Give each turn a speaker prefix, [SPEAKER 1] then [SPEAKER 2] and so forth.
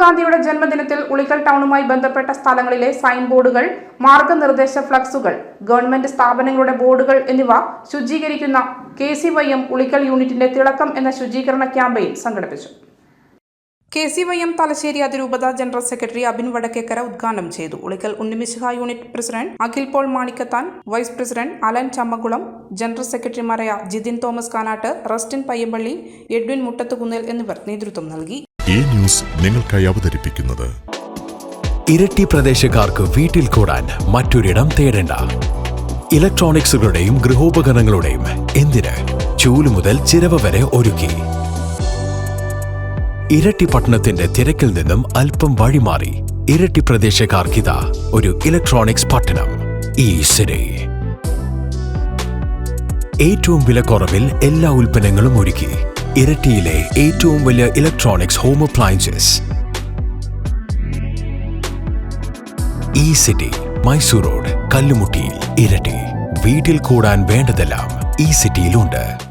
[SPEAKER 1] മഹാത്മാഗാന്ധിയുടെ ജന്മദിനത്തിൽ ഉളിക്കൽ ടൗണുമായി ബന്ധപ്പെട്ട സ്ഥലങ്ങളിലെ സൈൻ ബോർഡുകൾ മാർഗനിർദ്ദേശ ഫ്ലക്സുകൾ ഗവൺമെന്റ് സ്ഥാപനങ്ങളുടെ ബോർഡുകൾ എന്നിവ ശുചീകരിക്കുന്ന K C Y M Ulikkal യൂണിറ്റിന്റെ തിളക്കം എന്ന ശുചീകരണ ക്യാമ്പയിൻ സംഘടിപ്പിച്ചു. K C Y M Thalassery അതിരൂപത ജനറൽ സെക്രട്ടറി അബിൻ വടക്കേക്കര ഉദ്ഘാടനം ചെയ്തു. Ulikkal Unnimishiha unit president Akhil Paul Manikkathan vice president Alan Chammakulam general സെക്രട്ടറിമാരായ ജിതിൻ തോമസ് കാനാട്ട് റസ്റ്റിൻ പയ്യമ്പള്ളി എഡ്വിൻ മുട്ടത്തുകുന്നേൽ എന്നിവർ നേതൃത്വം നൽകി.
[SPEAKER 2] ന്യൂസ് നിങ്ങൾക്കായി അവതരിപ്പിക്കുന്നത്.
[SPEAKER 3] ഇരട്ടി പ്രദേശക്കാർക്ക് വീട്ടിൽ കൂടാൻ മറ്റൊരിടം തേടേണ്ട. ഇലക്ട്രോണിക്സുകളുടെയും ഗൃഹോപകരണങ്ങളുടെയും എന്തിന് ചൂൽ മുതൽ ചിരവ വരെ ഒരുക്കി? ഇരട്ടി പട്ടണത്തിന്റെ തിരക്കിൽ നിന്നും അല്പം വഴിമാറി. ഇരട്ടി പ്രദേശക്കാർക്കിതാ ഒരു ഇലക്ട്രോണിക്സ് പട്ടണം ഈ സിറ്റി ഏറ്റവും വിലക്കുറവിൽ എല്ലാ ഉൽപ്പന്നങ്ങളും ഒരുക്കി. ഇരട്ടിയിലെ ഏറ്റവും വലിയ ഇലക്ട്രോണിക്സ് ഹോം അപ്ലയൻസസ് ഈ സിറ്റി മൈസൂർ റോഡ് കല്ലുമുട്ടിയിൽ ഇരട്ടി. വീട്ടിൽ കൂടാൻ വേണ്ടതെല്ലാം ഈ സിറ്റിയിലുണ്ട്